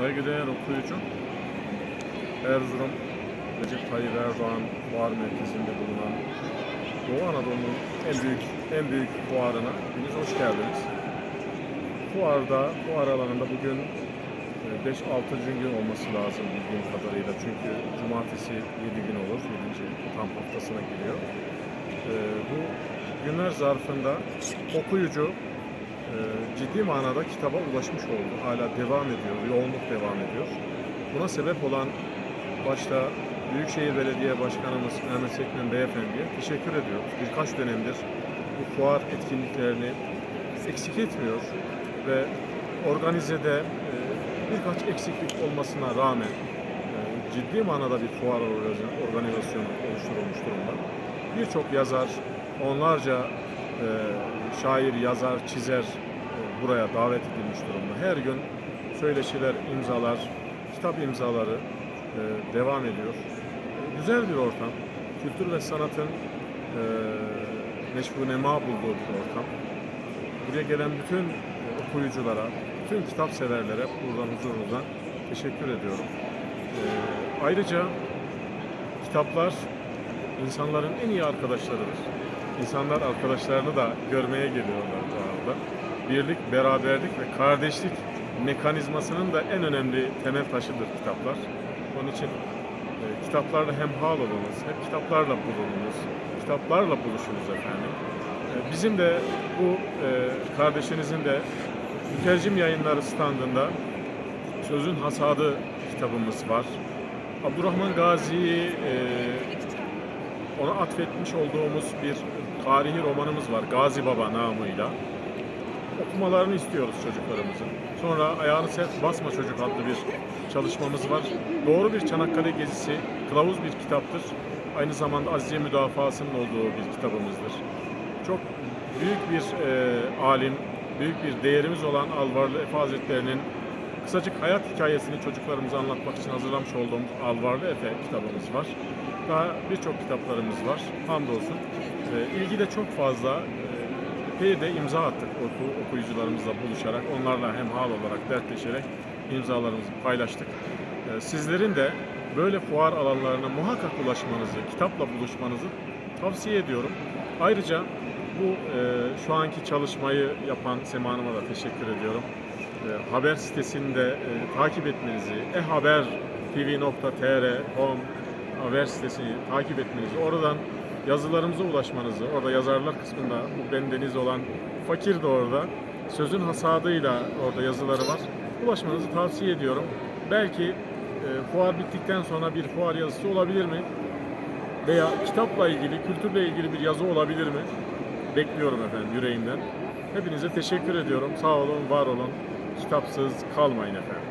Saygıdeğer okuyucu, Erzurum Recep Tayyip Erdoğan Fuar Merkezi'nde bulunan Doğu Anadolu'nun en büyük en büyük fuarına hepiniz hoş geldiniz. Fuarda, fuar alanında bugün e, 5-6. gün olması lazım bildiğim kadarıyla. Çünkü cumartesi 7 gün olur, 7. tam haftasına giriyor. E, Bu günler zarfında okuyucu e, ciddi manada kitaba ulaşmış oldu. Hala devam ediyor, yoğunluk devam ediyor. Buna sebep olan başta Büyükşehir Belediye Başkanımız Mehmet Sekmen Beyefendi'ye teşekkür ediyoruz. Birkaç dönemdir bu fuar etkinliklerini eksik etmiyor ve organizede e, birkaç eksiklik olmasına rağmen e, ciddi manada bir fuar organiz- organizasyonu oluşturulmuş durumda. Birçok yazar, onlarca e, şair, yazar, çizer e, buraya davet edilmiş durumda. Her gün söyleşiler, imzalar, kitap imzaları e, devam ediyor. Güzel bir ortam. Kültür ve sanatın e, meşbu nema bulduğu bir ortam. Buraya gelen bütün okuyuculara, bütün kitap severlere buradan huzurunuzdan teşekkür ediyorum. E, ayrıca kitaplar insanların en iyi arkadaşlarıdır. İnsanlar arkadaşlarını da görmeye geliyorlar bu arada. Birlik, beraberlik ve kardeşlik mekanizmasının da en önemli temel taşıdır kitaplar. Onun için e, kitaplarla hemhal olunuz, hep kitaplarla bulununuz, kitaplarla buluşunuz efendim. E, bizim de bu e, kardeşinizin de mütercim yayınları standında Sözün Hasadı kitabımız var. Abdurrahman Gazi'yi e, ona atfetmiş olduğumuz bir tarihi romanımız var. Gazi Baba namıyla. Okumalarını istiyoruz çocuklarımızın. Sonra Ayağını Sert Basma Çocuk adlı bir çalışmamız var. Doğru bir Çanakkale gezisi, kılavuz bir kitaptır. Aynı zamanda Azize Müdafası'nın olduğu bir kitabımızdır. Çok büyük bir e, alim, büyük bir değerimiz olan Alvarlı Efe Hazretleri'nin kısacık hayat hikayesini çocuklarımıza anlatmak için hazırlamış olduğumuz Alvarlı Efe kitabımız var. Daha birçok kitaplarımız var. Hamdolsun. E, ilgi de çok fazla. Epey de imza attık oku, okuyucularımızla buluşarak, onlarla hemhal olarak, dertleşerek imzalarımızı paylaştık. E, sizlerin de böyle fuar alanlarına muhakkak ulaşmanızı, kitapla buluşmanızı tavsiye ediyorum. Ayrıca bu e, şu anki çalışmayı yapan Sema Hanım'a da teşekkür ediyorum. E, haber sitesini de e, takip etmenizi, e-haber tv.tr home haber sitesini takip etmenizi, oradan yazılarımıza ulaşmanızı, orada yazarlar kısmında bu bendeniz olan fakir de orada, sözün hasadıyla orada yazıları var. Ulaşmanızı tavsiye ediyorum. Belki e, fuar bittikten sonra bir fuar yazısı olabilir mi? Veya kitapla ilgili, kültürle ilgili bir yazı olabilir mi? Bekliyorum efendim yüreğimden. Hepinize teşekkür ediyorum. Sağ olun, var olun. Kitapsız kalmayın efendim.